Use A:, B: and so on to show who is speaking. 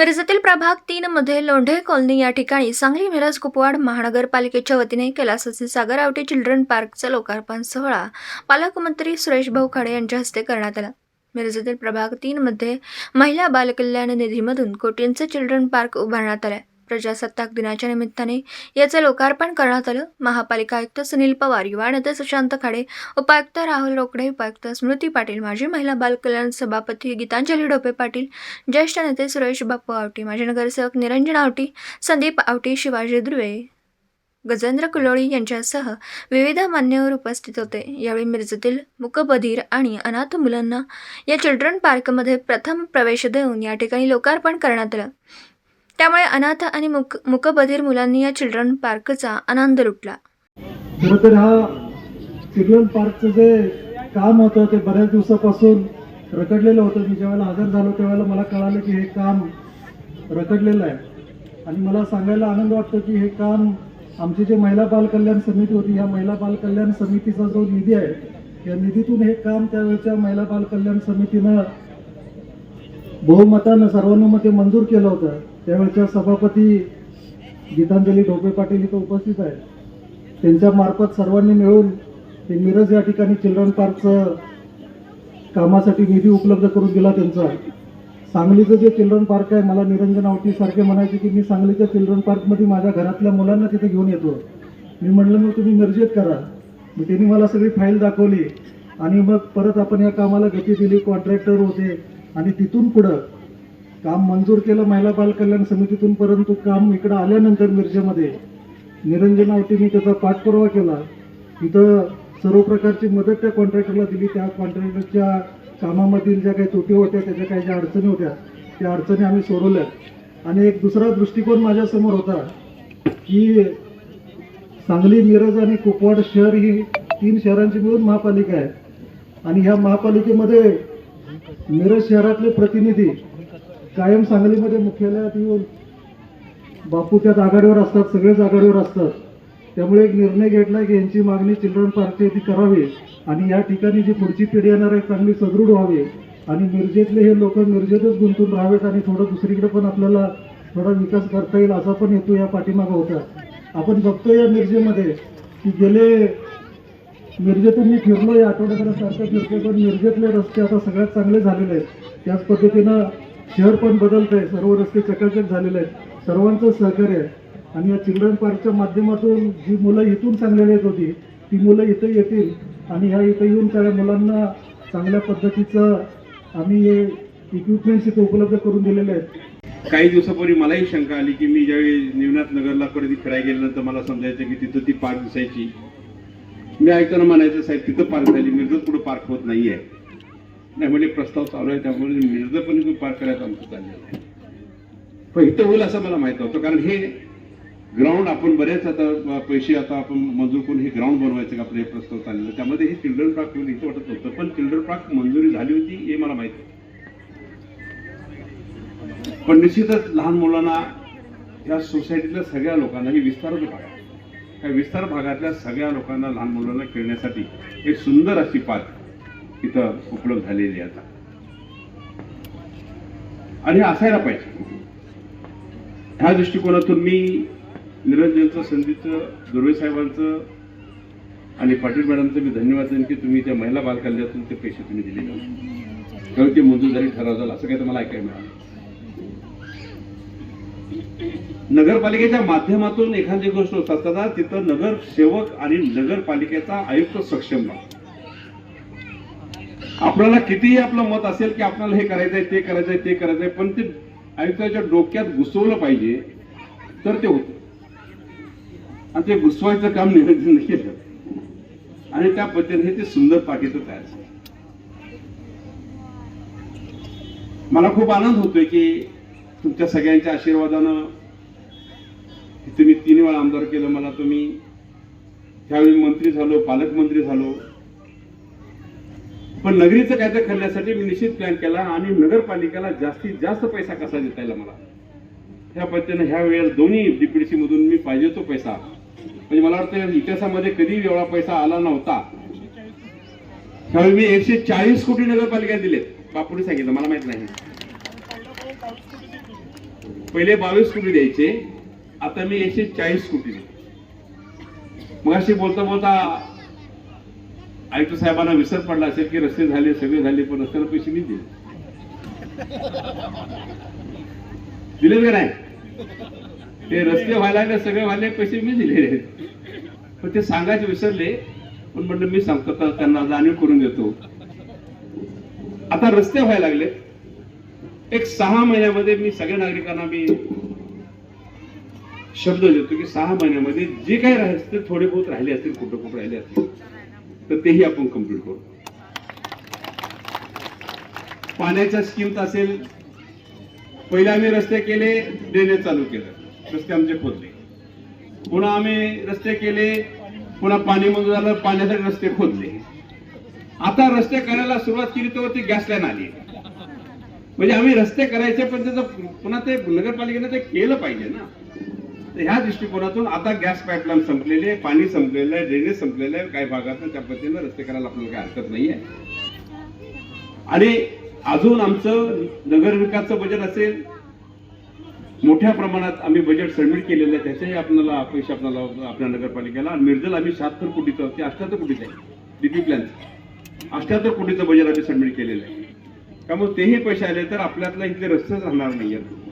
A: मिरजेतील प्रभाग तीन मध्ये लोंढे कॉलनी या ठिकाणी सांगली मिरज कुपवाड महानगरपालिकेच्या वतीने कैलासाचे सागर आवटे चिल्ड्रन पार्कचा लोकार्पण सोहळा पालकमंत्री सुरेश भाऊ खाडे यांच्या हस्ते करण्यात आला. मिरजेतील प्रभाग तीन मध्ये महिला बालकल्याण निधीमधून कोटींचे चिल्ड्रन पार्क उभारण्यात आले प्रजासत्ताक दिनाच्या निमित्ताने याचे लोकार्पण करण्यात आलं. महापालिका आयुक्त सुनील पवार युवा नेते सुशांत खाडे उपायुक्त राहुल रोकडे उपायुक्त स्मृती पाटील माजी महिला बाल कल्याण सभापती गीतांजली ढोपे पाटील ज्येष्ठ नेते सुरेश बाप्पू आवटी माजी नगरसेवक निरंजन आवटी संदीप आवटी शिवाजी दुर्वे गजेंद्र कुलोळी यांच्यासह विविध मान्यवर उपस्थित होते. यावेळी मिरजेतील मुकबधीर आणि अनाथ मुलांना या चिल्ड्रन पार्कमध्ये प्रथम प्रवेश देऊन या ठिकाणी लोकार्पण करण्यात आलं. त्यामुळे अनाथ आणि मुक मुकबधीर मुलांनी या चिल्ड्रन पार्कचा आनंद लुटला.
B: खरं तर हा चिल्ड्रन पार्कचं जे काम होतं ते बऱ्याच दिवसापासून रखडलेलं होतं. मी ज्यावेळेला हजर झालो त्यावेळेला मला कळालं की हे काम रखडलेलं आहे. आणि मला सांगायला आनंद वाटतो की हे काम आमची जे महिला बाल कल्याण समिती होती ह्या महिला बाल कल्याण समितीचा जो निधी आहे या निधीतून हे काम त्यावेळच्या महिला बाल कल्याण समितीनं बहुमतानं सर्वानुमते मंजूर केलं होतं. त्यावेळच्या सभापती गीतांजली ढोपे पाटील इथं उपस्थित आहेत. त्यांच्या मार्फत सर्वांनी मिळून ते मिरज या ठिकाणी चिल्ड्रन पार्कचं कामासाठी निधी उपलब्ध करून दिला त्यांचा. सांगलीचं जे चिल्ड्रन पार्क आहे मला निरंजन आवटी सारखे म्हणायचे की मी सांगलीच्या चिल्ड्रन पार्कमध्ये माझ्या घरातल्या मुलांना तिथे घेऊन येतो. मी म्हटलं मग तुम्ही मिरजेत करा. मग त्यांनी मला सगळी फाईल दाखवली आणि मग परत आपण या कामाला गती दिली कॉन्ट्रॅक्टर होते आणि तिथून पुढं काम मंजूर केलं महिला बाल कल्याण समितीतून परंतु काम इकडं आल्यानंतर मिरजेमध्ये. निरंजनावटीने त्याचा पाठपुरावा केला. इथं सर्व प्रकारची मदत त्या कॉन्ट्रॅक्टरला दिली. त्या कॉन्ट्रॅक्टरच्या कामामधील ज्या काही त्रुटी होत्या त्याच्या काही ज्या अडचणी होत्या त्या अडचणी आम्ही सोडवल्या आणि एक दुसरा दृष्टिकोन माझ्यासमोर होता की सांगली मिरज आणि कुपवाड शहर ही तीन शहरांची मिळून महापालिका आहे. आणि ह्या महापालिकेमध्ये मिरज शहरातले प्रतिनिधी कायम सांगलीमध्ये मुख्यालयात येऊन बापू त्यात आघाडीवर असतात सगळेच आघाडीवर असतात. त्यामुळे एक निर्णय घेतला की यांची मागणी चिल्ड्रन पार्कची ती करावी आणि या ठिकाणी जी पुढची पिढी येणार आहे चांगली सदृढ व्हावी. आणि मिरजेतले हे लोक मिरजेतच गुंतून राहावेत आणि थोडं दुसरीकडे पण आपल्याला थोडा विकास करता येईल असा पण हेतू या पाठीमागं होता. आपण बघतो या मिरजेमध्ये की गेले मिरजेतून मी फिरलो या आठवड्याभरासारखं फिरतो पण मिरजेतले रस्ते आता सगळ्यात चांगले झालेले आहेत. त्याच पद्धतीनं शहर पण बदलत आहे सर्व रस्ते चकाचक झालेले आहेत. सर्वांचं सहकार्य आहे. आणि या चिल्ड्रन पार्कच्या माध्यमातून जी मुलं इथून चांगलेली येत होती ती मुलं इथं येतील. आणि ह्या इथं येऊन त्या मुलांना चांगल्या पद्धतीचं आम्ही हे इक्विपमेंट्स इथं उपलब्ध करून दिलेले आहेत.
C: काही दिवसापूर्वी मलाही शंका आली की मी ज्यावेळी निवनाथ नगरला कधी फिरायला गेल्यानंतर मला समजायचं की तिथं ती पार्क दिसायची. मी ऐकताना म्हणायचं साहेब तिथं पार्क झाली मिरजत पुढे पार्क होत नाही आहे नाही म्हणजे प्रस्ताव चालू आहे त्यामुळे मिरजत पण पार्क करायचं आमचं चाललेलं आहे पण इथं होईल असं मला माहीत होतं कारण हे ग्राउंड आपण बरेच आता पैसे आता आपण मंजूर करून हे ग्राउंड बनवायचं का? आपलं हे प्रस्ताव चाललेलं त्यामध्ये हे चिल्ड्रन पार्क होईल इथं वाटत होतं पण चिल्ड्रन पार्क मंजुरी झाली होती हे मला माहीत होतं पण निश्चितच लहान मुलांना या सोसायटीतल्या सगळ्या लोकांना ही विस्तार भाग आहे. त्या विस्तार भागातल्या सगळ्या लोकांना लहान मुलांना खेळण्यासाठी एक सुंदर अशी पार्क इथं उपलब्ध झालेली आहे आता. आणि असायला पाहिजे. ह्या दृष्टिकोनातून मी निरंजनचं संधीचं दुर्वे साहेबांचं आणि पाटील मॅडमचं मी धन्यवाद देईन की तुम्ही त्या महिला बालकल्यातून ते पैसे तुम्ही दिलेले नव्हते कारण ते मंजूर झाली ठराव झाला असं काही तर मला ऐकायला मिळालं. नगरपालिकेच्या माध्यमातून एखादी गोष्ट होत असताना तिथं नगरसेवक आणि नगरपालिकेचा आयुक्त सक्षम लागतो आपल्याला कितीही आपलं मत असेल की आपल्याला हे करायचंय ते करायचंय ते करायचंय पण ते आयुक्ताच्या डोक्यात घुसवलं पाहिजे तर ते होतं. आणि ते घुसवायचं काम निरंजन केलं. आणि त्या पद्धतीने ते सुंदर पाकिट तयार झालं. मला खूप आनंद होतोय की तुमच्या सगळ्यांच्या आशीर्वादानं तुम्ही मी तीन वेळा आमदार केलं मला तुम्ही त्यावेळी मंत्री झालो पालकमंत्री झालो पण नगरीचं कायदा करण्यासाठी मी निश्चित प्लॅन केला आणि नगरपालिकेला जास्तीत जास्त पैसा कसा देता येईल मला? ह्या पद्धतीनं ह्या वेळेस दोन्ही डीपीडीसी मधून मी पाहिजे तो पैसा. म्हणजे मला वाटतं इतिहासामध्ये कधी एवढा पैसा आला नव्हता. त्यावेळी मी एकशे चाळीस कोटी नगरपालिका दिलेत. बापूने सांगितलं मला माहीत नाही. पहिले बावीस कोटी द्यायचे आता मी एकशे चाळीस कोटी देतो. मग अशी बोलता बोलता आयुक्त साहेबांना विसर पडला असेल की रस्ते झाले सगळे झाले पण रस्त्याला पैसे मी दिले. दिलेत का नाही? ते रस्ते व्हायला लागले सगळे व्हायला पैसे मी दिले पण ते सांगायचे विसरले पण म्हटलं मी सांगतो त्यांना जाणीव करून देतो. आता रस्ते व्हायला लागले. एक सहा महिन्यामध्ये मी सगळ्या नागरिकांना मी शब्द देतो की सहा महिन्यामध्ये जे काही रस्ते थोडे बहुत राहिले असतील कुठं कुठं राहिले असतील. तर तेही आपण कंप्लीट करू. पाण्याच्या स्कीम असेल पहिले आम्ही रस्ते केले ड्रेनेज चालू केलं. रस्ते आमचे खोदले. पुन्हा आम्ही रस्ते केले पुन्हा पाणी मंजूर झालं पाण्यासाठी रस्ते खोदले. आता रस्ते करायला सुरुवात केली तर ती गॅस लाईन आली. म्हणजे आम्ही रस्ते करायचे पण त्याचं पुन्हा ते नगरपालिकेने ते केलं पाहिजे ना. तर ह्या दृष्टिकोनातून आता गॅस पाईपलाईन संपलेली आहे पाणी संपलेलं आहे ड्रेनेज संपलेलं आहे काही भागातून त्या पद्धतीनं रस्ते करायला आपल्याला काही हरकत नाही आहे. आणि अजून आमचं नगरविकासचं बजेट असेल मोठ्या प्रमाणात आम्ही बजेट सबमिट केलेलं आहे त्याच्याही आपल्याला अपेक्षा आपल्याला आपल्या नगरपालिकेला. आणि आम्ही शहात्तर कोटीचं ते अठ्याहत्तर कोटीचं आहे डीपी प्लॅन अठ्याहत्तर कोटीचं बजेट आम्ही सबमिट केलेलं आहे. त्यामुळे तेही पैसे आले तर आपल्यातला इथले रस्तेच राहणार नाही आहेत